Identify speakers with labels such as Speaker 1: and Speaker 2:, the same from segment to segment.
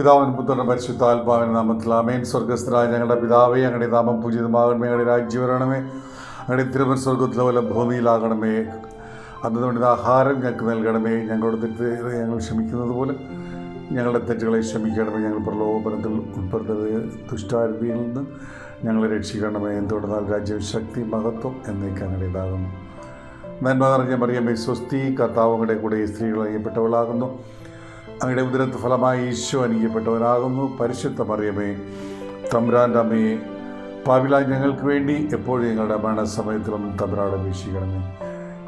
Speaker 1: പിതാവിൻ പരിശുദ്ധ പരിശുദ്ധാത്മാവിൻ നാമത്തിൽ അമേൻ സ്വർഗസ്ഥരായ ഞങ്ങളുടെ പിതാവേ ഞങ്ങളുടെ നാമം പൂജിതമാകണമേ ഞങ്ങളുടെ രാജ്യവരണമേ ഞങ്ങളുടെ തിരുവൻ സ്വർഗത്തിലെ പോലെ ഭൂമിയിലാകണമേ. അന്ന് നമ്മുടെ ആഹാരം ഞങ്ങൾക്ക് നൽകണമേ. ഞങ്ങളുടെ തെറ്റ് ഞങ്ങൾ ക്ഷമിക്കുന്നത് പോലെ ഞങ്ങളുടെ തെറ്റുകളെ ക്ഷമിക്കണമേ. ഞങ്ങൾ പ്രലോഭനത്തിൽ ഉൾപ്പെടുന്നത് ദുഷ്ടാരൂപിയിൽ നിന്ന് ഞങ്ങളെ രക്ഷിക്കണമേ. എന്തുകൊണ്ടെന്നാൽ രാജ്യം ശക്തി മഹത്വം എന്നേക്ക് അങ്ങനെ ഇതാകുന്നു. നന്മ നിറഞ്ഞ മറിയമ്മേ സ്വസ്തി കർത്താവങ്ങളുടെ കൂടെ സ്ത്രീകൾ അറിയപ്പെട്ടവളാകുന്നു അങ്ങയുടെ ഉദരത്ത് ഫലമായി ഈശോ അനുഗ്രഹിക്കപ്പെട്ടവനാകുന്നു. പരിശുദ്ധ മറിയമേ തമ്പ്രാന്റെ അമ്മയെ പാവില ഞങ്ങൾക്ക് വേണ്ടി എപ്പോഴും ഞങ്ങളുടെ മരണസമയത്തിലും തമ്പ്രാട് വീക്ഷിക്കണമേ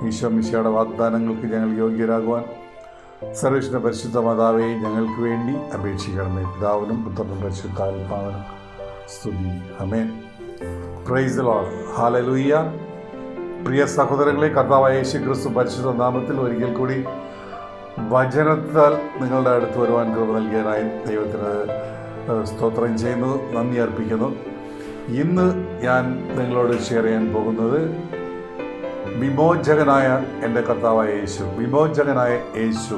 Speaker 1: ഈശോ മിശയുടെ വാഗ്ദാനങ്ങൾക്ക് ഞങ്ങൾ യോഗ്യരാകുവാൻ സർവേശ്വര പരിശുദ്ധ മാതാവെ ഞങ്ങൾക്ക് വേണ്ടി അപേക്ഷിക്കണമേ. പിതാവിനും പുത്രനും പരിശുദ്ധാത്മാവിനും സ്തുതി. അമേൻ പ്രൈസ് ലോൾ ഹാലലൂയ്യ പ്രിയ സഹോദരങ്ങളെ കർത്താവായ യേശു ക്രിസ്തു പരിശുദ്ധ നാമത്തിൽ ഒരിക്കൽ കൂടി വചനത്താൽ നിങ്ങളുടെ അടുത്ത് വരുവാൻ കൃപ നൽകിയതായി ദൈവത്തിന് സ്തോത്രം ചെയ്യുന്നു. നന്ദി അർപ്പിക്കുന്നു. ഇന്ന് ഞാൻ നിങ്ങളോട് ഷെയർ ചെയ്യാൻ പോകുന്നത് വിമോചകനായ എന്റെ കർത്താവായ യേശു വിമോചകനായ യേശു.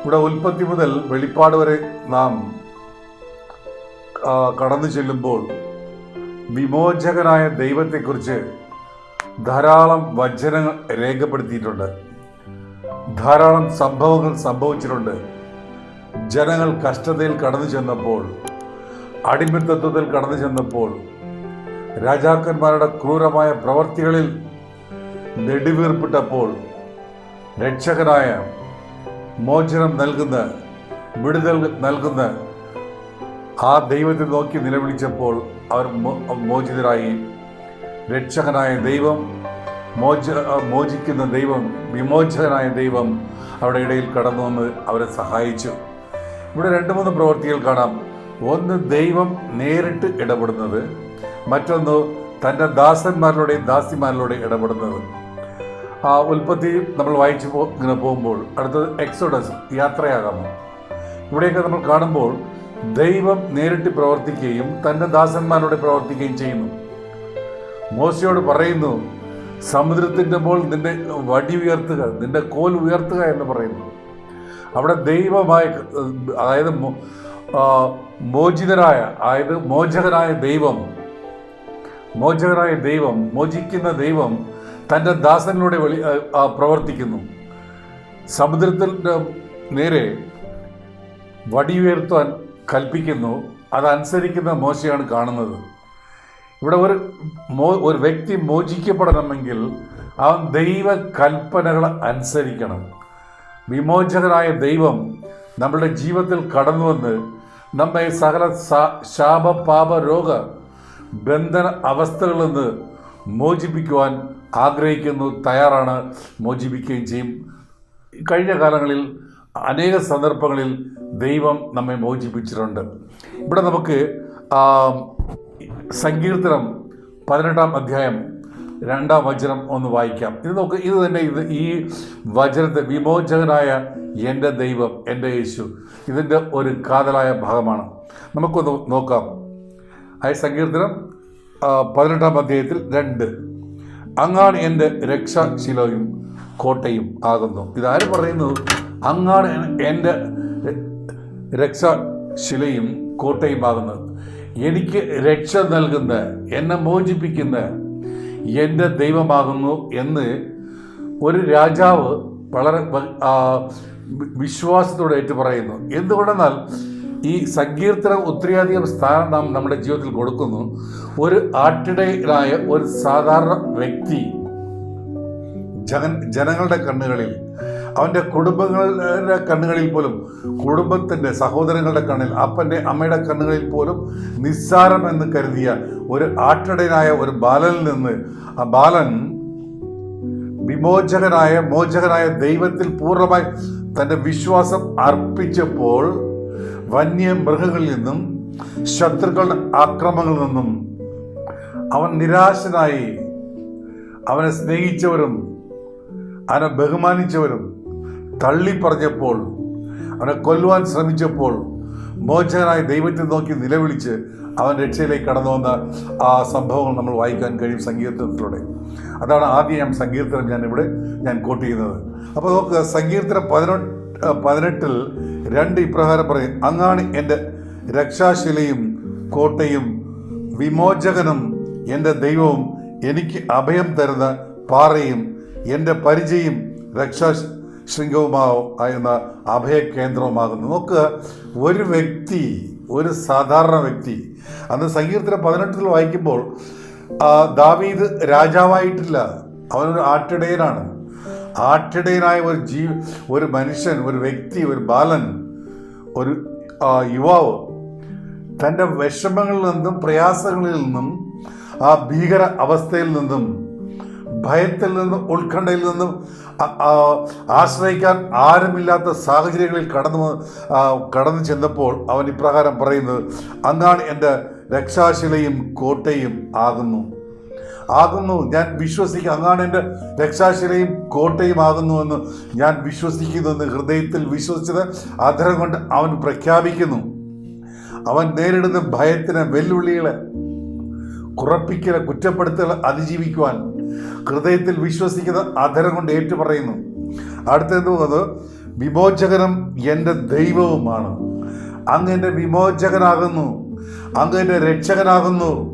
Speaker 1: ഇവിടെ ഉൽപ്പത്തി മുതൽ വെളിപ്പാട് വരെ നാം കടന്നു ചെല്ലുമ്പോൾ വിമോചകനായ ദൈവത്തെക്കുറിച്ച് ധാരാളം വചനങ്ങൾ രേഖപ്പെടുത്തിയിട്ടുണ്ട്. ധാരാളം സംഭവങ്ങൾ സംഭവിച്ചിട്ടുണ്ട്. ജനങ്ങൾ കഷ്ടതയിൽ കടന്നു ചെന്നപ്പോൾ അടിമത്തത്വത്തിൽ കടന്നു ചെന്നപ്പോൾ രാജാക്കന്മാരുടെ ക്രൂരമായ പ്രവർത്തികളിൽ നെടുവീർപ്പിട്ടപ്പോൾ രക്ഷകനായ മോചനം നൽകുന്ന വിടുതൽ നൽകുന്ന ആ ദൈവത്തെ നോക്കി നിലവിളിച്ചപ്പോൾ അവർ മോചിതരായി. രക്ഷകനായ ദൈവം മോച മോചിക്കുന്ന ദൈവം വിമോചകനായ ദൈവം അവിടെ ഇടയിൽ കടന്നു വന്ന് അവരെ സഹായിച്ചു. ഇവിടെ രണ്ട് മൂന്ന് പ്രവൃത്തികൾ കാണാം. ഒന്ന് ദൈവം നേരിട്ട് ഇടപെടുന്നത് മറ്റൊന്ന് തന്റെ ദാസന്മാരിലൂടെ ദാസിമാരിലൂടെ ഇടപെടുന്നത്. ആ ഉൽപ്പത്തി നമ്മൾ വായിച്ചു പോ ഇങ്ങനെ പോകുമ്പോൾ അടുത്തത് എക്സോഡസ് യാത്രയാകാമോ? ഇവിടെയൊക്കെ നമ്മൾ കാണുമ്പോൾ ദൈവം നേരിട്ട് പ്രവർത്തിക്കുകയും തന്റെ ദാസന്മാരോട് പ്രവർത്തിക്കുകയും ചെയ്യുന്നു. മോശയോട് പറയുന്നു സമുദ്രത്തിന്റെ മുകൾ നിന്റെ വടി ഉയർത്തുക നിന്റെ കോൽ ഉയർത്തുക എന്ന് പറയുന്നു. അവിടെ ദൈവമായ അതായത് മോചിതരായ അതായത് മോചകനായ ദൈവം മോചകനായ ദൈവം മോചിക്കുന്ന ദൈവം തന്റെ ദാസനിലൂടെ വെളി പ്രവർത്തിക്കുന്നു. സമുദ്രത്തിന്റെ നേരെ വടിയുയർത്താൻ കൽപ്പിക്കുന്നു അതനുസരിക്കുന്ന മോശയാണ് കാണുന്നത്. ഇവിടെ ഒരു മോ ഒരു വ്യക്തി മോചിക്കപ്പെടണമെങ്കിൽ അവൻ ദൈവ കൽപ്പനകൾ അനുസരിക്കണം. വിമോചകനായ ദൈവം നമ്മുടെ ജീവിതത്തിൽ കടന്നു വന്ന് നമ്മെ സകല ശാപ പാപ രോഗ ബന്ധന അവസ്ഥകളിൽ നിന്ന് മോചിപ്പിക്കുവാൻ ആഗ്രഹിക്കുന്നു തയ്യാറാണ് മോചിപ്പിക്കുകയും ചെയ്യും. കഴിഞ്ഞ കാലങ്ങളിൽ അനേക സന്ദർഭങ്ങളിൽ ദൈവം നമ്മെ മോചിപ്പിച്ചിട്ടുണ്ട്. ഇവിടെ നമുക്ക് സങ്കീർത്തനം പതിനെട്ടാം അധ്യായം രണ്ടാം വചനം ഒന്ന് വായിക്കാം. ഇത് നോക്ക് ഇത് തന്നെ ഇത് ഈ വചനത്തെ വിമോചകനായ എന്റെ ദൈവം എന്റെ യേശു ഇതിന്റെ ഒരു കാതലായ ഭാഗമാണ്. നമുക്കൊന്ന് നോക്കാം. ആ സങ്കീർത്തനം പതിനെട്ടാം അധ്യായത്തിൽ രണ്ട്. അങ്ങാണ് എന്റെ രക്ഷാശിലയും കോട്ടയും ആകുന്നു. ഇതാര് പറയുന്നു? അങ്ങാണ് എന്റെ രക്ഷാശിലയും കോട്ടയും ആകുന്നത്. എനിക്ക് രക്ഷ നൽകുന്ന എന്നെ മോചിപ്പിക്കുന്ന എന്റെ ദൈവമാകുന്നു എന്ന് ഒരു രാജാവ് വളരെ വിശ്വാസത്തോടെ ഏറ്റു പറയുന്നു. എന്തുകൊണ്ടെന്നാൽ ഈ സങ്കീർത്തനം ഒത്തിരിയധികം സ്ഥാനം നാം നമ്മുടെ ജീവിതത്തിൽ കൊടുക്കുന്നു. ഒരു ആട്ടിടയിലായ ഒരു സാധാരണ വ്യക്തി ജനങ്ങളുടെ കണ്ണുകളിൽ അവന്റെ കുടുംബങ്ങളുടെ കണ്ണുകളിൽ പോലും കുടുംബത്തിന്റെ സഹോദരങ്ങളുടെ കണ്ണിൽ അപ്പന്റെ അമ്മയുടെ കണ്ണുകളിൽ പോലും നിസ്സാരം എന്ന് കരുതിയ ഒരു ആട്ടടയനായ ഒരു ബാലനിൽ നിന്ന് ആ ബാലൻ വിമോചകനായ മോചകനായ ദൈവത്തിൽ പൂർണമായി തന്റെ വിശ്വാസം അർപ്പിച്ചപ്പോൾ വന്യ മൃഗങ്ങളിൽ നിന്നും ശത്രുക്കളുടെ ആക്രമങ്ങളിൽ നിന്നും അവൻ നിരാശനായി അവനെ സ്നേഹിച്ചവരും അവനെ ബഹുമാനിച്ചവരും തള്ളിപ്പറഞ്ഞപ്പോൾ അവനെ കൊല്ലുവാൻ ശ്രമിച്ചപ്പോൾ മോചകനായ ദൈവത്തെ നോക്കി നിലവിളിച്ച് അവൻ രക്ഷയിലേക്ക് കടന്നു വന്ന ആ സംഭവങ്ങൾ നമ്മൾ വായിക്കാൻ കഴിയും സങ്കീർത്തനത്തിലൂടെ. അതാണ് ആദ്യം ഞാൻ സങ്കീർത്തനം ഞാൻ ഇവിടെ ഞാൻ കോട്ട് ചെയ്യുന്നത്. അപ്പോൾ നോക്കുക സങ്കീർത്തനം പതിനെട്ട് പതിനെട്ടിൽ രണ്ട് ഇപ്രകാരം പറയും. അങ്ങാണ് എന്റെ രക്ഷാശിലയും കോട്ടയും വിമോചകനും എന്റെ ദൈവവും എനിക്ക് അഭയം തരുന്ന പാറയും എന്റെ പരിചയം രക്ഷാ ശൃംഗവുമാകുന്ന അഭയ കേന്ദ്രവുമാകുന്നു നോക്ക് ഒരു വ്യക്തി ഒരു സാധാരണ വ്യക്തി അന്ന് സങ്കീർത്തന പതിനെട്ടിൽ വായിക്കുമ്പോൾ ദാവീദ് രാജാവായിട്ടില്ല. അവനൊരു ആട്ടിടയനാണ്. ആട്ടിടയനായ ഒരു ജീ ഒരു മനുഷ്യൻ ഒരു വ്യക്തി ഒരു ബാലൻ ഒരു യുവാവ് തന്റെ വിഷമങ്ങളിൽ നിന്നും പ്രയാസങ്ങളിൽ നിന്നും ആ ഭീകര അവസ്ഥയിൽ നിന്നും ഭയത്തിൽ നിന്നും ഉത്കണ്ഠയിൽ നിന്നും ആശ്രയിക്കാൻ ആരുമില്ലാത്ത സാഹചര്യങ്ങളിൽ കടന്നു കടന്നു ചെന്നപ്പോൾ അവൻ ഇപ്രകാരം പറയുന്നത് അങ്ങാണ് എന്റെ രക്ഷാശിലയും കോട്ടയും ആകുന്നു. ആകുന്നു ഞാൻ വിശ്വസിക്കുക അങ്ങാണ് എന്റെ രക്ഷാശിലയും കോട്ടയും ആകുന്നു എന്ന് ഞാൻ വിശ്വസിക്കുന്നുവെന്ന് ഹൃദയത്തിൽ വിശ്വസിച്ചത് അദ്ദേഹം കൊണ്ട് അവൻ പ്രഖ്യാപിക്കുന്നു. അവൻ നേരിടുന്ന ഭയത്തിന് വെല്ലുവിളികളെ കുറപ്പിക്കലെ കുറ്റപ്പെടുത്തൽ അതിജീവിക്കുവാൻ ഹൃദയത്തിൽ വിശ്വസിക്കുന്ന അധരം കൊണ്ട് ഏറ്റുപറയുന്നു. അടുത്തത് അത് വിമോചകനും എന്റെ ദൈവവുമാണ്. അങ്ങ് എന്റെ വിമോചകനാകുന്നു. അങ്ങ് എന്റെ രക്ഷകനാകുന്നു.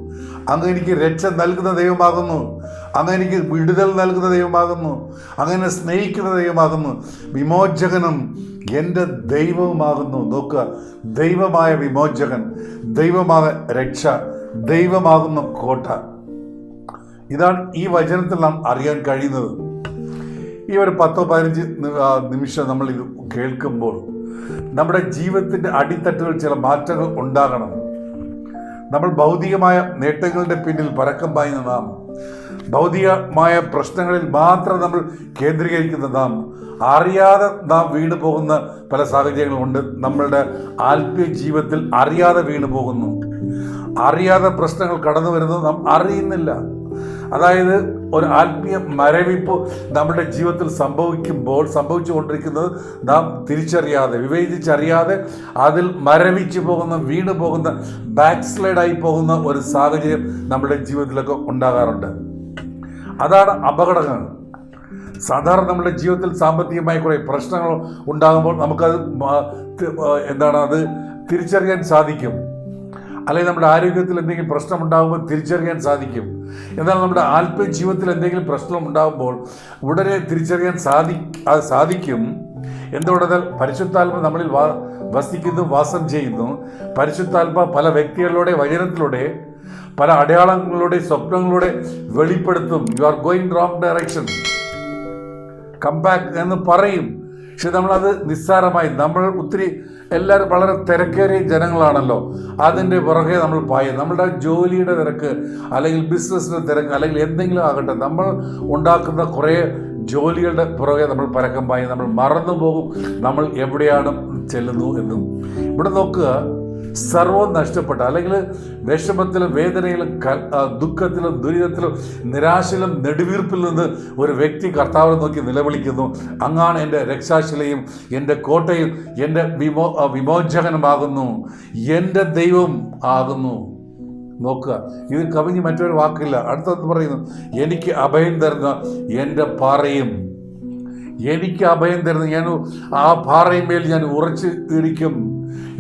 Speaker 1: അങ്ങ് എനിക്ക് രക്ഷ നൽകുന്ന ദൈവമാകുന്നു. അങ്ങ് എനിക്ക് വിടുതൽ നൽകുന്ന ദൈവമാകുന്നു. അങ്ങനെ സ്നേഹിക്കുന്ന ദൈവമാകുന്നു. വിമോചകനും എന്റെ ദൈവവുമാകുന്നു. നോക്കുക. ദൈവമായ വിമോചകൻ ദൈവമായ രക്ഷ ദൈവമാകുന്ന കോട്ട. ഇതാണ് ഈ വചനത്തിൽ നാം അറിയാൻ കഴിയുന്നത്. ഈ ഒരു പത്തോ പതിനഞ്ച് നിമിഷം നമ്മൾ ഇത് കേൾക്കുമ്പോൾ നമ്മുടെ ജീവിതത്തിന്റെ അടിത്തട്ടുകൾ ചില മാറ്റങ്ങൾ ഉണ്ടാകണം. നമ്മൾ ഭൗതികമായ നേട്ടങ്ങളുടെ പിന്നിൽ പരക്കം പായുന്ന നാം ഭൗതികമായ പ്രശ്നങ്ങളിൽ മാത്രം നമ്മൾ കേന്ദ്രീകരിക്കുന്ന നാം. അറിയാതെ നാം വീണു പോകുന്ന പല സാഹചര്യങ്ങളുണ്ട് നമ്മളുടെ ആത്മീയ ജീവിതത്തിൽ അറിയാതെ വീണു പോകുന്നു. അറിയാതെ പ്രശ്നങ്ങൾ കടന്നു വരുന്നത് നാം അറിയുന്നില്ല. അതായത് ഒരു ആത്മീയ മരവിപ്പ് നമ്മുടെ ജീവിതത്തിൽ സംഭവിക്കുമ്പോൾ സംഭവിച്ചുകൊണ്ടിരിക്കുന്നത് നാം തിരിച്ചറിയാതെ വിവേചിച്ചറിയാതെ അതിൽ മരവിച്ചു പോകുന്ന വീണ് പോകുന്ന ബാക്ക് സ്ലൈഡായി പോകുന്ന ഒരു സാഹചര്യം നമ്മുടെ ജീവിതത്തിലൊക്കെ ഉണ്ടാകാറുണ്ട്. അതാണ് അപകടങ്ങൾ. സാധാരണ നമ്മുടെ ജീവിതത്തിൽ സാമ്പത്തികമായി കുറേ പ്രശ്നങ്ങൾ ഉണ്ടാകുമ്പോൾ നമുക്കത് എന്താണ് അത് തിരിച്ചറിയാൻ സാധിക്കും. അല്ലെങ്കിൽ നമ്മുടെ ആരോഗ്യത്തിൽ എന്തെങ്കിലും പ്രശ്നം ഉണ്ടാകുമ്പോൾ തിരിച്ചറിയാൻ സാധിക്കും. എന്നാൽ നമ്മുടെ ആത്മീയ ജീവിതത്തിൽ എന്തെങ്കിലും പ്രശ്നം ഉണ്ടാകുമ്പോൾ ഉടനെ തിരിച്ചറിയാൻ സാധി സാധിക്കും. എന്തുകൊണ്ടെന്നാൽ പരിശുദ്ധാത്മ നമ്മളിൽ വാ വസിക്കുന്നു വാസം ചെയ്യുന്നു. പരിശുദ്ധാത്മ പല വ്യക്തികളിലൂടെ വചനത്തിലൂടെ പല അടയാളങ്ങളിലൂടെ സ്വപ്നങ്ങളിലൂടെ വെളിപ്പെടുത്തും. You are going wrong direction come back എന്ന് പറയും. പക്ഷെ നമ്മളത് നിസ്സാരമായി നമ്മൾ ഒത്തിരി എല്ലാവരും വളരെ തിരക്കേറിയ ജനങ്ങളാണല്ലോ. അതിന്റെ പുറകെ നമ്മൾ പായും നമ്മളുടെ ജോലിയുടെ തിരക്ക് അല്ലെങ്കിൽ ബിസിനസ്സിന്റെ തിരക്ക് അല്ലെങ്കിൽ എന്തെങ്കിലും ആകട്ടെ നമ്മൾ ഉണ്ടാക്കുന്ന കുറേ ജോലികളുടെ പുറകെ നമ്മൾ പരക്കം പായും നമ്മൾ മറന്നു പോകും നമ്മൾ എവിടെയാണ് ചെല്ലുന്നു എന്നും. ഇവിടെ നോക്കുക സർവം നഷ്ടപ്പെട്ട അല്ലെങ്കിൽ വിഷമത്തിലും വേദനയിലും ദുഃഖത്തിലും ദുരിതത്തിലും നിരാശയിലും നെടുവീർപ്പിൽ നിന്ന് ഒരു വ്യക്തി കർത്താവിനെ നോക്കി നിലവിളിക്കുന്നു. അങ്ങാണ് എന്റെ രക്ഷാശിലയും എന്റെ കോട്ടയും എന്റെ വിമോ വിമോചകനുമാകുന്നു. എന്റെ ദൈവം ആകുന്നു. നോക്കുക ഇത് കവിഞ്ഞ് മറ്റൊരു വാക്കില്ല. അടുത്തത് പറയുന്നു എനിക്ക് അഭയം തരുന്ന എന്റെ പാറയും. എനിക്ക് അഭയം തരുന്ന ഞാൻ ആ പാറയിന്മേൽ ഞാൻ ഉറച്ച് ഇരിക്കും.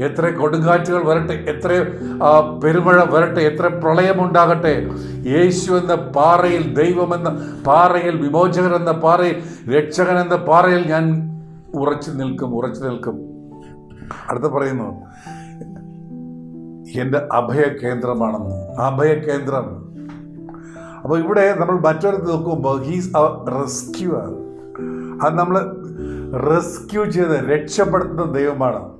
Speaker 1: എത്ര കൊടുങ്കാറ്റുകൾ വരട്ടെ എത്ര പെരുമഴ വരട്ടെ എത്ര പ്രളയമുണ്ടാകട്ടെ. യേശു എന്ന പാറയിൽ ദൈവമെന്ന പാറയിൽ വിമോചകൻ എന്ന പാറയിൽ രക്ഷകൻ എന്ന പാറയിൽ ഞാൻ ഉറച്ചു നിൽക്കും ഉറച്ചു നിൽക്കും. അടുത്ത പറയുന്നു എന്റെ അഭയ കേന്ദ്രമാണെന്ന് അഭയ കേന്ദ്രം അപ്പോൾ ഇവിടെ നമ്മൾ മറ്റൊരിടത്ത് നോക്കുമ്പോൾ ഹീസ് അവർ റെസ്ക്യൂർ അത് നമ്മൾ റെസ്ക്യൂ ചെയ്ത് രക്ഷപ്പെടുത്തുന്ന ദൈവമാണ്.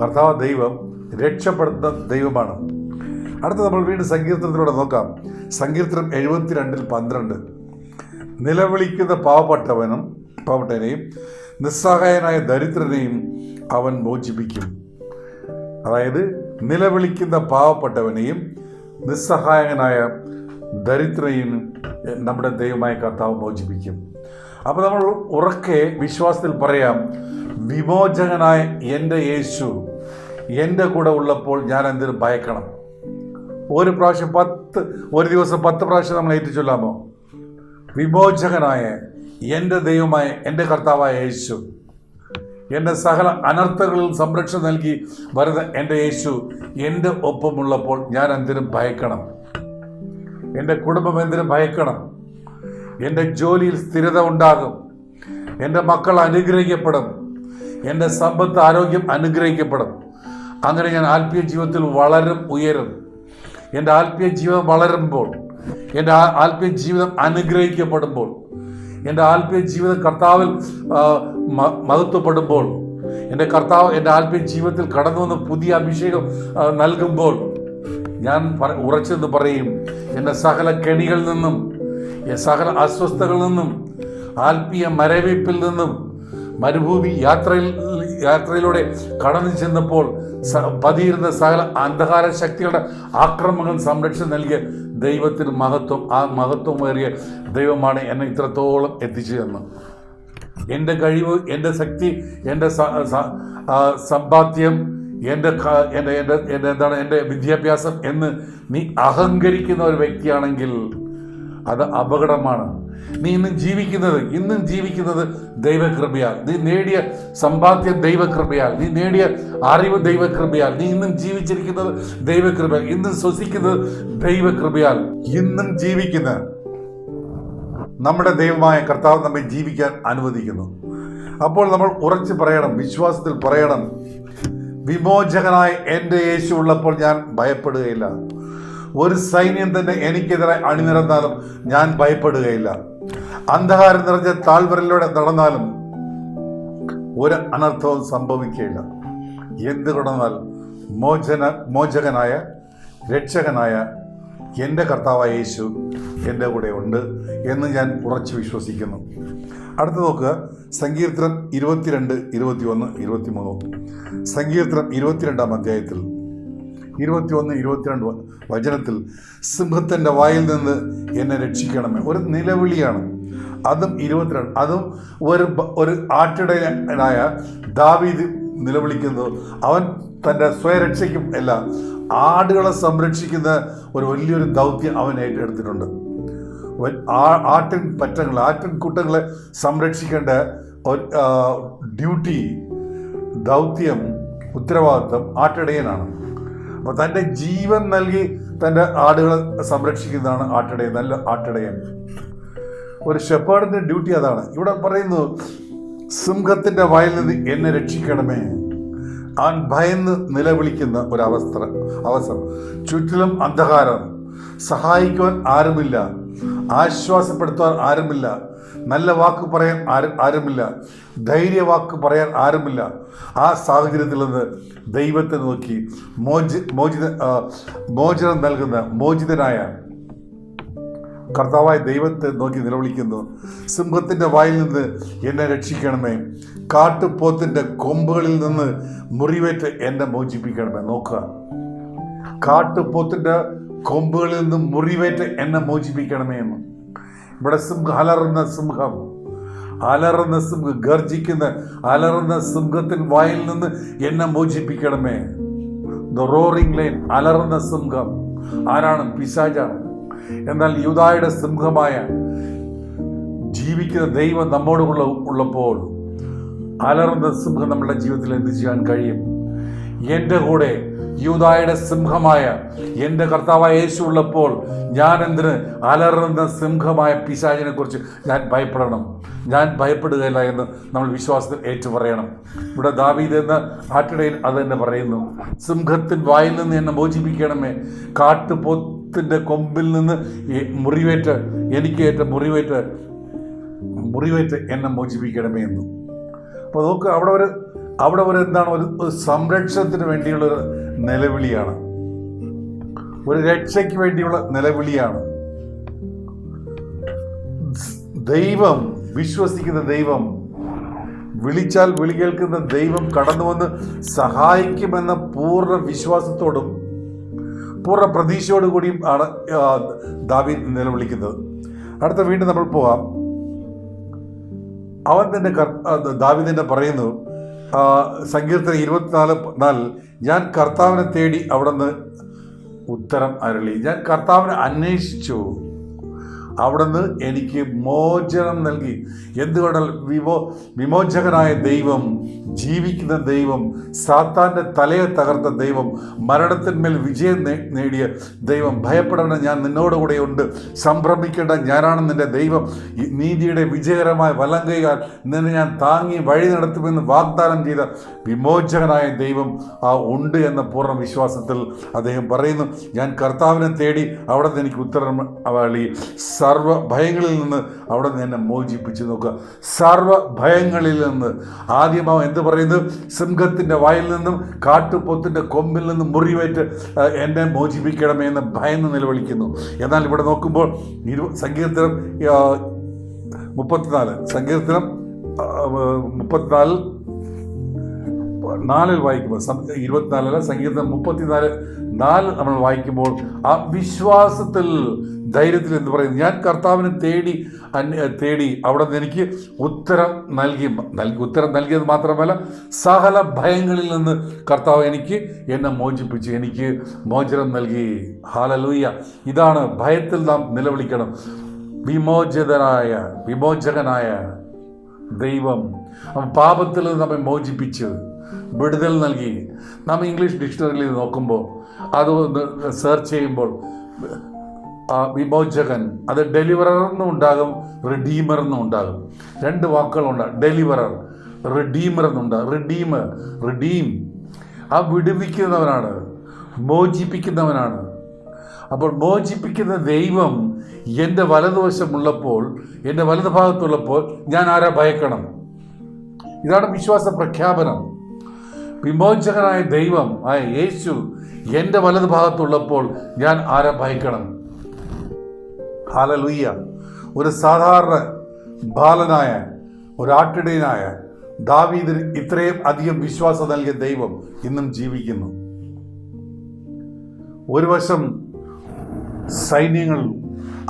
Speaker 1: കർത്താവ് ദൈവം രക്ഷപ്പെടുന്ന ദൈവമാണ്. അടുത്ത നമ്മൾ വീണ്ടും സങ്കീർത്തനത്തിലൂടെ നോക്കാം. സങ്കീർത്തനം എഴുപത്തിരണ്ടിൽ പന്ത്രണ്ട്. നിലവിളിക്കുന്ന പാവപ്പെട്ടവനും പാവപ്പെട്ടവനെയും നിസ്സഹായനായ ദരിദ്രനെയും അവൻ മോചിപ്പിക്കും. അതായത് നിലവിളിക്കുന്ന പാവപ്പെട്ടവനെയും നിസ്സഹായകനായ ദരിദ്രനെയും നമ്മുടെ ദൈവമായ കർത്താവ് മോചിപ്പിക്കും. അപ്പോൾ നമ്മൾ ഉറക്കെ വിശ്വാസത്തിൽ പറയാം വിമോചകനായ എന്റെ യേശു എന്റെ കൂടെ ഉള്ളപ്പോൾ ഞാൻ എന്തിനു ഭയക്കണം? ഒരു പ്രാവശ്യം പത്ത് ഒരു ദിവസം പത്ത് പ്രാവശ്യം നമ്മൾ ഏറ്റു ചൊല്ലാമോ? വിമോചകനായ എന്റെ ദൈവമായ എന്റെ കർത്താവായ യേശു. എന്റെ സകല അനർത്ഥങ്ങളിൽ സംരക്ഷണം നൽകി വരുന്ന എന്റെ യേശു എന്റെ ഒപ്പമുള്ളപ്പോൾ ഞാൻ എന്തിനും ഭയക്കണം? എന്റെ കുടുംബം എന്തിനും ഭയക്കണം? എന്റെ ജോലിയിൽ സ്ഥിരത ഉണ്ടാകും. എന്റെ മക്കൾ അനുഗ്രഹിക്കപ്പെടും. എന്റെ സമ്പത്ത് ആരോഗ്യം അനുഗ്രഹിക്കപ്പെടും അങ്ങനെ ഞാൻ ആത്മീയ ജീവിതത്തിൽ വളരും ഉയരും എന്റെ ആത്മീയ ജീവിതം വളരുമ്പോൾ എന്റെ ആത്മീയ ജീവിതം അനുഗ്രഹിക്കപ്പെടുമ്പോൾ എന്റെ ആത്മീയ ജീവിതം കർത്താവിൽ മഹത്വപ്പെടുമ്പോൾ എന്റെ കർത്താവ് എന്റെ ആത്മീയ ജീവിതത്തിൽ കടന്നു വന്ന് പുതിയ അഭിഷേകം നൽകുമ്പോൾ ഞാൻ ഉറച്ചെന്ന് പറയും എന്റെ സകല കെണികളിൽ നിന്നും സകല അസ്വസ്ഥകളിൽ നിന്നും ആത്മീയ മരവിപ്പിൽ നിന്നും മരുഭൂമി യാത്രയിൽ യാത്രയിലൂടെ കടന്നു ചെന്നപ്പോൾ പതിയിരുന്ന സകല അന്ധകാര ശക്തികളുടെ ആക്രമണം സംരക്ഷണം നൽകിയ ദൈവത്തിന് മഹത്വം ആ മഹത്വമേറിയ ദൈവമാണ് എന്നെ ഇത്രത്തോളം എത്തിച്ചു തന്നു. എന്റെ കഴിവ് എന്റെ ശക്തി എന്റെ സമ്പാദ്യം എന്റെ എന്റെ എന്റെ എന്താണ് എന്റെ വിദ്യാഭ്യാസം എന്ന് നീ അഹങ്കരിക്കുന്ന ഒരു വ്യക്തിയാണെങ്കിൽ അത് അപകടമാണ്. നീ ഇന്നും ജീവിക്കുന്നത് ഇന്നും ജീവിക്കുന്നത് ദൈവകൃപയാൽ. നീ നേടിയ സമ്പാദ്യം ദൈവകൃപയാൽ. നീ നേടിയ അറിവ് ദൈവകൃപയാൽ. നീ ഇന്നും ജീവിച്ചിരിക്കുന്നത് ദൈവകൃപയാൽ. ഇന്നും ശ്വസിക്കുന്നത് ദൈവകൃപയാൽ. ഇന്നും ജീവിക്കുന്ന നമ്മുടെ ദൈവമായ കർത്താവ് നമ്മെ ജീവിക്കാൻ അനുവദിക്കുന്നു. അപ്പോൾ നമ്മൾ ഉറച്ചു പറയണം വിശ്വാസത്തിൽ പറയണം. വിമോചകനായ എന്റെ യേശു ഉള്ളപ്പോൾ ഞാൻ ഭയപ്പെടുകയില്ല. ഒരു സൈന്യം തന്നെ എനിക്കെതിരെ അണിനിരന്നാലും ഞാൻ ഭയപ്പെടുകയില്ല. അന്ധകാരം നിറഞ്ഞ താഴ്വരയിലൂടെ നടന്നാലും ഒരു അനർത്ഥവും സംഭവിക്കുകയില്ല. എന്തുകൊണ്ടെന്നാൽ മോചന മോചകനായ രക്ഷകനായ എന്റെ കർത്താവായ യേശു എന്റെ കൂടെ ഉണ്ട് എന്ന് ഞാൻ ഉറച്ചു വിശ്വസിക്കുന്നു. അടുത്ത നോക്കുക. സങ്കീർത്തനം ഇരുപത്തിരണ്ട് ഇരുപത്തിയൊന്ന് ഇരുപത്തിമൂന്ന്. സങ്കീർത്തനം ഇരുപത്തിരണ്ടാം അധ്യായത്തിൽ ഇരുപത്തിയൊന്ന് ഇരുപത്തിരണ്ട് വചനത്തിൽ സിംഹത്തിന്റെ വായിൽ നിന്ന് എന്നെ രക്ഷിക്കണമേ. ഒരു നിലവിളിയാണ്. അതും ഇരുപത്തിരണ്ട് അതും ഒരു ഒരു ആട്ടിടയനായ ദാവീദ് നിലവിളിക്കുന്നത് അവൻ തന്റെ സ്വയരക്ഷയ്ക്കും അല്ല ആടുകളെ സംരക്ഷിക്കുന്ന ഒരു വലിയൊരു ദൗത്യം അവൻ ഏറ്റെടുത്തിട്ടുണ്ട്. ആട്ടിൻ പറ്റങ്ങൾ ആട്ടിൻ കൂട്ടങ്ങളെ സംരക്ഷിക്കേണ്ട ഒരു ഡ്യൂട്ടി ദൗത്യം ഉത്തരവാദിത്വം ആട്ടിടയനാണ്. അപ്പോൾ തന്റെ ജീവൻ നൽകി തന്റെ ആടുകളെ സംരക്ഷിക്കുന്നതാണ് ആട്ടിടയൻ നല്ല ആട്ടിടയൻ. ഒരു ഷെപ്പേർഡിന്റെ ഡ്യൂട്ടി അതാണ്. ഇവിടെ പറയുന്നു സിംഹത്തിന്റെ വായിൽ നിന്ന് എന്നെ രക്ഷിക്കണമേ. അവൻ ഭയന്ന് നിലവിളിക്കുന്ന ഒരവസ്ഥ അവസരം. ചുറ്റിലും അന്ധകാരം. സഹായിക്കുവാൻ ആരുമില്ല. ആശ്വാസപ്പെടുത്തുവാൻ ആരുമില്ല. നല്ല വാക്ക് പറയാൻ ആരും ആരുമില്ല. ധൈര്യവാക്ക് പറയാൻ ആരുമില്ല. ആ സാഹചര്യത്തിൽ നിന്ന് ദൈവത്തെ നോക്കി മോച മോചിത മോചനം നൽകുന്ന മോചിതനായ കർത്താവായ ദൈവത്തെ നോക്കി നിലവിളിക്കുന്നു. സിംഹത്തിന്റെ വായിൽ നിന്ന് എന്നെ രക്ഷിക്കണമേ. കാട്ടുപോത്തിന്റെ കൊമ്പുകളിൽ നിന്ന് മുറിവേറ്റ് എന്നെ മോചിപ്പിക്കണമേ. നോക്കുക. കാട്ടുപോത്തിന്റെ കൊമ്പുകളിൽ നിന്ന് മുറിവേറ്റ് എന്നെ മോചിപ്പിക്കണമേ എന്ന്. ഇവിടെ സിംഹം അലറുന്ന സിംഹം. അലറുന്ന സിംഹം ഗർജിക്കുന്ന അലറുന്ന സിംഹത്തിൻ വായിൽ നിന്ന് എന്നെ മോചിപ്പിക്കണമേ. ദ റോറിംഗ് ലൈൻ അലറുന്ന സിംഹം. ആരാണ്? പിശാചാണ്. എന്നാൽ യൂതായുടെ സിംഹമായ ജീവിക്കുന്ന ദൈവം നമ്മോടുള്ള ഉള്ളപ്പോൾ അലറുന്ന സിംഹം നമ്മുടെ ജീവിതത്തിൽ എന്ത് ചെയ്യാൻ കഴിയും? എന്റെ കൂടെ യൂതായുടെ സിംഹമായ എന്റെ കർത്താവായ യേശു ഉള്ളപ്പോൾ ഞാൻ എന്തിന് അലറുന്ന സിംഹമായ പിശാചിനെ കുറിച്ച് ഞാൻ ഭയപ്പെടണം? ഞാൻ ഭയപ്പെടുകയില്ല എന്ന് നമ്മൾ വിശ്വാസത്തിൽ ഏറ്റു പറയണം ഇവിടെ ദാവീദ് എന്ന ആട്ടിടയിൽ അത് തന്നെ പറയുന്നു. സിംഹത്തിൻ വായിൽ നിന്ന് എന്നെ മോചിപ്പിക്കണമേ. കാട്ടുപോത്തിന്റെ കൊമ്പിൽ നിന്ന് മുറിവേറ്റ് എനിക്ക് ഏറ്റ മുറിവേറ്റ് മുറിവേറ്റ് എന്നെ മോചിപ്പിക്കണമേ എന്ന്. അപ്പോൾ നോക്ക് അവിടെ ഒരു അവിടെ ഒരു എന്താണ് ഒരു സംരക്ഷണത്തിന് വേണ്ടിയുള്ള ഒരു നിലവിളിയാണ്. ഒരു രക്ഷയ്ക്ക് വേണ്ടിയുള്ള നിലവിളിയാണ്. ദൈവം വിശ്വസിക്കുന്ന ദൈവം വിളിച്ചാൽ വിളി കേൾക്കുന്ന ദൈവം കടന്നു വന്ന് സഹായിക്കുമെന്ന പൂർണ വിശ്വാസത്തോടും പൂർണ പ്രതീക്ഷയോടു കൂടിയും ആണ് ദാവി നിലവിളിക്കുന്നത്. അടുത്ത വീണ്ടും നമ്മൾ പോവാം അവൻ തന്നെ കർ- ദാവി തന്നെ പറയുന്നു സങ്കീർത്തനം ഇരുപത്തിനാല് നാലിൽ ഞാൻ കർത്താവിനെ തേടി അവിടുന്ന് ഉത്തരം അരളി. ഞാൻ കർത്താവിനെ അന്വേഷിച്ചു. അവിടുന്ന് എനിക്ക് മോചനം നൽകി. എന്തുകൊണ്ടാൽ വിമോ വിമോചകനായ ദൈവം ജീവിക്കുന്ന ദൈവം സാത്താന്റെ തലയെ തകർത്ത ദൈവം മരണത്തിന്മേൽ വിജയം നേടിയ ദൈവം. ഭയപ്പെടേണ്ട ഞാൻ നിന്നോട് ഉണ്ട്. സംഭ്രമിക്കേണ്ട ഞാനാണ് നിന്റെ ദൈവം. നീതിയുടെ വിജയകരമായ വലം കൈകാൽ നിന്നെ ഞാൻ താങ്ങി വഴി നടത്തുമെന്ന് വാഗ്ദാനം ചെയ്ത വിമോചകനായ ദൈവം ആ ഉണ്ട് എന്ന പൂർണ വിശ്വാസത്തിൽ അദ്ദേഹം പറയുന്നു ഞാൻ കർത്താവിനെ തേടി അവിടെ നിന്ന് എനിക്ക് ഉത്തരം അവളി സർവ ഭയങ്ങളിൽ നിന്ന് അവിടെ നിന്ന് എന്നെ മോചിപ്പിച്ചു. നോക്കുക സർവ ഭയങ്ങളിൽ നിന്ന്. ആദ്യം അവൻ എന്ത് പറയുന്നത് സിംഹത്തിന്റെ വായിൽ നിന്നും കാട്ടുപോത്തിന്റെ കൊമ്പിൽ നിന്നും മുറിവേറ്റ് എന്നെ മോചിപ്പിക്കണമേ എന്ന് ഭയന്ന് നിലവിളിക്കുന്നു. എന്നാൽ ഇവിടെ നോക്കുമ്പോൾ ഇരു സങ്കീർത്തനം മുപ്പത്തിനാല്. സങ്കീർത്തനം മുപ്പത്തിനാലിൽ നാലിൽ വായിക്കുമ്പോൾ ഇരുപത്തിനാലല്ല സംഗീതം മുപ്പത്തിനാല് നാല് നമ്മൾ വായിക്കുമ്പോൾ ആ വിശ്വാസത്തിൽ ധൈര്യത്തിൽ എന്ന് പറയുന്നത്. ഞാൻ കർത്താവിനെ തേടി തേടി അവിടെ നിന്ന് എനിക്ക് ഉത്തരം നൽകി നൽകി ഉത്തരം നൽകിയത് മാത്രമല്ല സകല ഭയങ്ങളിൽ നിന്ന് കർത്താവ് എനിക്ക് എന്നെ മോചിപ്പിച്ചു എനിക്ക് മോചനം നൽകി. ഹാലലൂയ ഇതാണ് ഭയത്തിൽ നാം നിലവിളിക്കണം. വിമോചിതനായ വിമോചകനായ ദൈവം പാപത്തിൽ നിന്ന് നമ്മെ മോചിപ്പിച്ച് വിടുതൽ നൽകി. നാം ഇംഗ്ലീഷ് ഡിക്ഷണറിയിൽ നോക്കുമ്പോൾ അത് സെർച്ച് ചെയ്യുമ്പോൾ വിമോചകൻ അത് ഡെലിവറർ എന്നും ഉണ്ടാകും റിഡീമർ എന്നും ഉണ്ടാകും രണ്ട് വാക്കുകളുണ്ട് ഡെലിവറർ റിഡീമർ എന്നുണ്ട് റിഡീമർ റിഡീം. ആ വിടുവിക്കുന്നവനാണ് മോചിപ്പിക്കുന്നവനാണ്. അപ്പോൾ മോചിപ്പിക്കുന്ന ദൈവം എന്റെ വലതുവശമുള്ളപ്പോൾ എന്റെ വലതു ഭാഗത്തുള്ളപ്പോൾ ഞാൻ ആരാ ഭയക്കണം? ഇതാണ് വിശ്വാസ പ്രഖ്യാപനം. വിമോചകനായ ദൈവം ആയ യേശു എന്റെ വലതു ഭാഗത്തുള്ളപ്പോൾ ഞാൻ ആരെ ഭയക്കണം? ഹാലലുയ്യ ഒരു സാധാരണ ബാലനായ ഒരാട്ടിടയനായ ദാവീദിന് ഇത്രയും അധികം വിശ്വാസം നൽകിയ ദൈവം ഇന്നും ജീവിക്കുന്നു. ഒരു വശം സൈന്യങ്ങൾ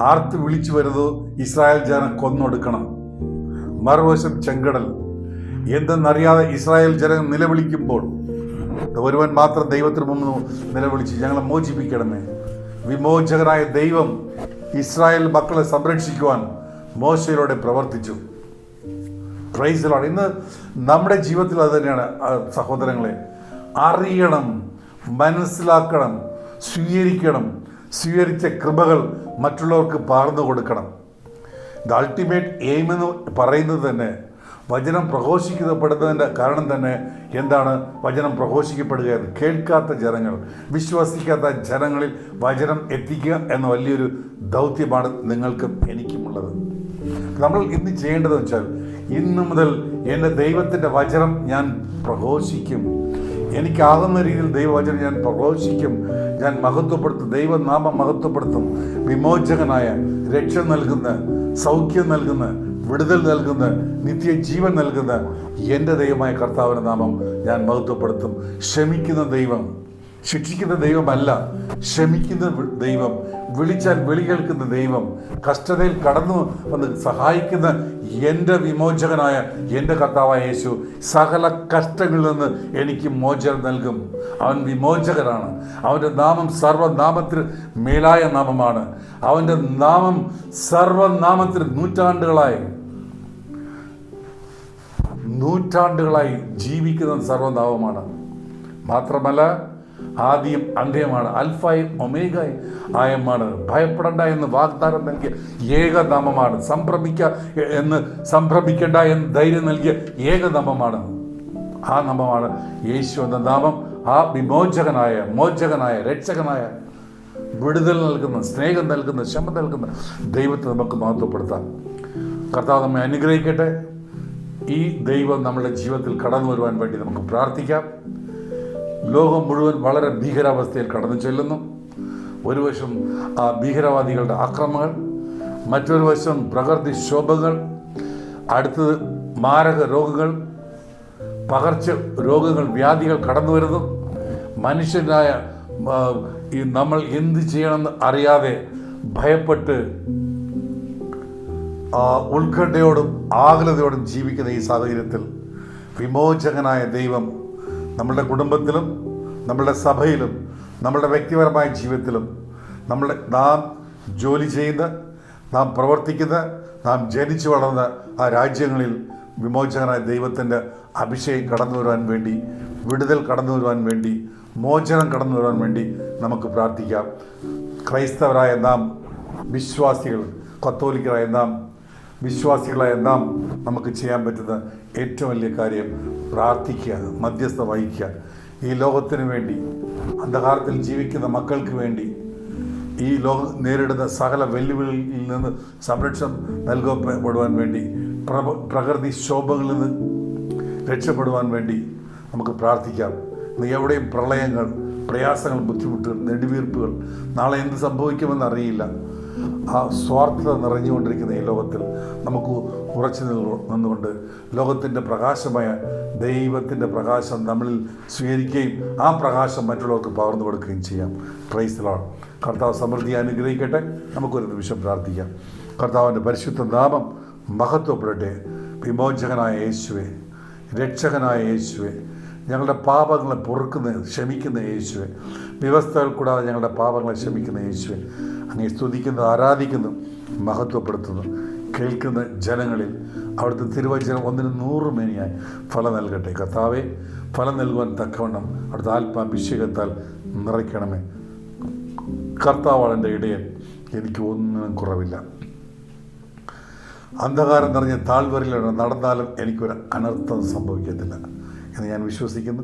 Speaker 1: ആർത്ത് വിളിച്ചു വരുന്നത് ഇസ്രായേൽ ജനം കൊന്നൊടുക്കണം. മറുവശം ചെങ്കടൽ. എന്തെന്നറിയാതെ ഇസ്രായേൽ ജനം നിലവിളിക്കുമ്പോൾ ഒരുവൻ മാത്രം ദൈവത്തിന് മുമ്പ് നിലവിളിച്ച് ഞങ്ങളെ മോചിപ്പിക്കണമേ. വിമോചകനായ ദൈവം ഇസ്രായേൽ മക്കളെ സംരക്ഷിക്കുവാൻ മോശയിലൂടെ പ്രവർത്തിച്ചു. പ്രൈസിലാണ് ഇന്ന് നമ്മുടെ ജീവിതത്തിൽ അത് തന്നെയാണ് സഹോദരങ്ങളെ. അറിയണം മനസ്സിലാക്കണം സ്വീകരിക്കണം. സ്വീകരിച്ച കൃപകൾ മറ്റുള്ളവർക്ക് പകർന്നു കൊടുക്കണം. ദ അൾട്ടിമേറ്റ് എയിം എന്ന് പറയുന്നത് തന്നെ വചനം പ്രഘോഷിക്കപ്പെടുന്നതിന്റെ കാരണം തന്നെ എന്താണ്? വചനം എന്ന്. കേൾക്കാത്ത ജനങ്ങൾ വിശ്വസിക്കാത്ത ജനങ്ങളിൽ വചനം എത്തിക്കുക എന്ന വലിയൊരു ദൗത്യമാണ് നിങ്ങൾക്കും എനിക്കുമുള്ളത്. നമ്മൾ ഇന്ന് ചെയ്യേണ്ടതെന്ന് വെച്ചാൽ ഇന്ന് മുതൽ എന്റെ ദൈവത്തിന്റെ വചനം ഞാൻ പ്രഘോഷിക്കും. എനിക്കാകുന്ന രീതിയിൽ ദൈവവചനം ഞാൻ പ്രഘോഷിക്കും. ഞാൻ മഹത്വപ്പെടുത്തും. ദൈവനാമം മഹത്വപ്പെടുത്തും. വിമോചകനായ രക്ഷ നൽകുന്ന സൗഖ്യം നൽകുന്ന വിടുതൽ നൽകുന്ന നിത്യജീവൻ നൽകുന്ന എന്റെ ദൈവമായ കർത്താവിന്റെ നാമം ഞാൻ മഹത്വപ്പെടുത്തും. ക്ഷമിക്കുന്ന ദൈവം ശിക്ഷിക്കുന്ന ദൈവമല്ല. ക്ഷമിക്കുന്ന ദൈവം വിളിച്ചാൽ വിളി കേൾക്കുന്ന ദൈവം കഷ്ടതയിൽ കടന്നു വന്ന് സഹായിക്കുന്ന എന്റെ വിമോചകനായ എന്റെ കർത്താവായ യേശു സകല കഷ്ടങ്ങളിൽ നിന്ന് എനിക്ക് മോചനം നൽകും. അവൻ വിമോചകനാണ്. അവന്റെ നാമം സർവനാമത്തിന് മേലായ നാമമാണ്. അവന്റെ നാമം സർവനാമത്തിന് നൂറ്റാണ്ടുകളായി നൂറ്റാണ്ടുകളായി ജീവിക്കുന്ന സർവനാമമാണ് മാത്രമല്ല ആദ്യം അന്ത്യമാണ് അൽഫായും ഒമേഗയും ആയമാണ്. ഭയപ്പെടേണ്ട എന്ന് വാഗ്ദാനം നൽകിയ ഏകനാമമാണ്. സംഭ്രമിക്ക എന്ന് സംഭ്രമിക്കേണ്ട എന്ന് ധൈര്യം നൽകിയ ഏകനാമമാണ്. ആ നാമമാണ് യേശു എന്ന നാമം. ആ വിമോചകനായ മോചകനായ രക്ഷകനായ വിടുതൽ നൽകുന്ന സ്നേഹം നൽകുന്ന ക്ഷമ നൽകുന്ന ദൈവത്തെ നമുക്ക് മഹത്വപ്പെടുത്താം. കർത്താവ് നമ്മെ അനുഗ്രഹിക്കട്ടെ. ഈ ദൈവം നമ്മുടെ ജീവിതത്തിൽ കടന്നു വരുവാൻ വേണ്ടി നമുക്ക് പ്രാർത്ഥിക്കാം. ലോകം മുഴുവൻ വളരെ ഭീകരാവസ്ഥയിൽ കടന്നു ചെല്ലുന്നു. ഒരു വശം ആ ഭീകരവാദികളുടെ ആക്രമങ്ങൾ മറ്റൊരു വശം പ്രകൃതി ക്ഷോഭങ്ങൾ അടുത്തത് മാരക രോഗങ്ങൾ പകർച്ച രോഗങ്ങൾ വ്യാധികൾ കടന്നു വരുന്നു. മനുഷ്യനായ നമ്മൾ എന്ത് ചെയ്യണമെന്ന് അറിയാതെ ഭയപ്പെട്ട് ഉത്കണ്ഠയോടും ആകുലതയോടും ജീവിക്കുന്ന ഈ സാഹചര്യത്തിൽ വിമോചകനായ ദൈവം നമ്മളുടെ കുടുംബത്തിലും നമ്മളുടെ സഭയിലും നമ്മളുടെ വ്യക്തിപരമായ ജീവിതത്തിലും നമ്മളുടെ നാം ജോലി ചെയ്യുന്ന നാം പ്രവർത്തിക്കുന്ന നാം ജനിച്ചു വളർന്ന ആ രാജ്യങ്ങളിൽ വിമോചകനായ ദൈവത്തിന്റെ അഭിഷേകം കടന്നു വരുവാൻ വേണ്ടി വിടുതൽ കടന്നു വരുവാൻ വേണ്ടി മോചനം കടന്നു വരുവാൻ വേണ്ടി നമുക്ക് പ്രാർത്ഥിക്കാം. ക്രൈസ്തവരായ നാം വിശ്വാസികൾ കത്തോലിക്കരായ നാം വിശ്വാസികളായ നാം നമുക്ക് ചെയ്യാൻ പറ്റുന്ന ഏറ്റവും വലിയ കാര്യം പ്രാർത്ഥിക്കുക മധ്യസ്ഥ വഹിക്കുക. ഈ ലോകത്തിന് വേണ്ടി അന്ധകാരത്തിൽ ജീവിക്കുന്ന മക്കൾക്ക് വേണ്ടി ഈ ലോകം നേരിടുന്ന സകല വെല്ലുവിളികളിൽ നിന്ന് സംരക്ഷണം നൽകപ്പെടുവാൻ വേണ്ടി പ്രകൃതി ശോഭങ്ങളിൽ നിന്ന് രക്ഷപ്പെടുവാൻ വേണ്ടി നമുക്ക് പ്രാർത്ഥിക്കാം. ഇന്ന് എവിടെയും പ്രളയങ്ങൾ പ്രയാസങ്ങൾ ബുദ്ധിമുട്ടുകൾ നെടുവീർപ്പുകൾ നാളെ എന്ത് സംഭവിക്കുമെന്ന് അറിയില്ല. ആ സ്വാർത്ഥത നിറഞ്ഞുകൊണ്ടിരിക്കുന്ന ഈ ലോകത്തിൽ നമുക്ക് ഉറച്ചു നിന്നു- നിന്നുകൊണ്ട് ലോകത്തിന്റെ പ്രകാശമായ ദൈവത്തിന്റെ പ്രകാശം നമ്മളിൽ സ്വീകരിക്കുകയും ആ പ്രകാശം മറ്റുള്ളവർക്ക് പകർന്നു കൊടുക്കുകയും ചെയ്യാം. പ്രൈസ്തലാണ് കർത്താവ് സമൃദ്ധി അനുഗ്രഹിക്കട്ടെ. നമുക്കൊരു നിമിഷം പ്രാർത്ഥിക്കാം. കർത്താവിന്റെ പരിശുദ്ധ നാമം മഹത്വപ്പെടട്ടെ. വിമോചകനായ യേശുവെ രക്ഷകനായ യേശുവെ ഞങ്ങളുടെ പാപങ്ങളെ പൊറുക്കുന്ന ക്ഷമിക്കുന്ന യേശുവെ. വ്യവസ്ഥകൾ കൂടാതെ ഞങ്ങളുടെ പാപങ്ങളെ ക്ഷമിക്കുന്ന യേശുവെ. അങ്ങനെ സ്തുതിക്കുന്നു ആരാധിക്കുന്നു മഹത്വപ്പെടുത്തുന്നു. കേൾക്കുന്ന ജനങ്ങളിൽ അവിടുത്തെ തിരുവചനം ഒന്നിന് നൂറ് മേനിയായി ഫലം നൽകട്ടെ. കർത്താവെ ഫലം നൽകുവാൻ തക്കവണ്ണം അവിടുത്തെ ആത്മാഭിഷേകത്താൽ നിറയ്ക്കണമേ. കർത്താവാണ് എന്റെ ഇടയൻ എനിക്ക് ഒന്നിനും കുറവില്ല. അന്ധകാരം നിറഞ്ഞ താഴ്വരയിലൂടെ നടന്നാലും എനിക്കൊരു അനർത്ഥം സംഭവിക്കത്തില്ല. എന്ന് ഞാൻ വിശ്വസിക്കുന്നു.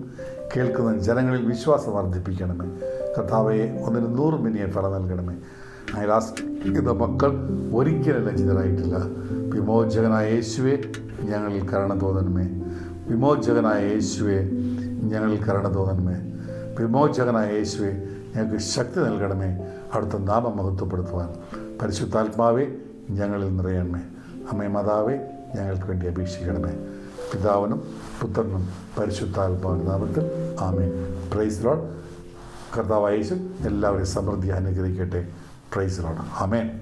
Speaker 1: കേൾക്കുന്ന ജനങ്ങളിൽ വിശ്വാസം വർദ്ധിപ്പിക്കണമേ. കർത്താവയെ ഒന്നിന് നൂറ് മിനിയെ ഫലം നൽകണമേ. അയലാസ്കിത മക്കൾ ഒരിക്കലും ലജ്ജിതരായിട്ടില്ല. വിമോചകനായ യേശുവെ ഞങ്ങളിൽ കരുണ തോന്നണമേ. വിമോചകനായ യേശുവെ ഞങ്ങളിൽ കരുണ തോന്നണമേ. വിമോചകനായ യേശുവെ ഞങ്ങൾക്ക് ശക്തി നൽകണമേ. അവിടുത്തെ നാമം മഹത്വപ്പെടുത്തുവാൻ. പരിശുദ്ധാത്മാവെ ഞങ്ങളിൽ നിറയണമേ. അമ്മേ മാതാവേ ഞങ്ങൾക്ക് വേണ്ടി അപേക്ഷിക്കണമേ. പിതാവിനും പുത്രനും പരിശുദ്ധാത്മാവിന്റെ നാമത്തിൽ ആമേ പ്രൈസ് ലോഡ് കർത്താവ് യേശു എല്ലാവരെയും സമൃദ്ധി അനുഗ്രഹിക്കട്ടെ. Praise Lord amen.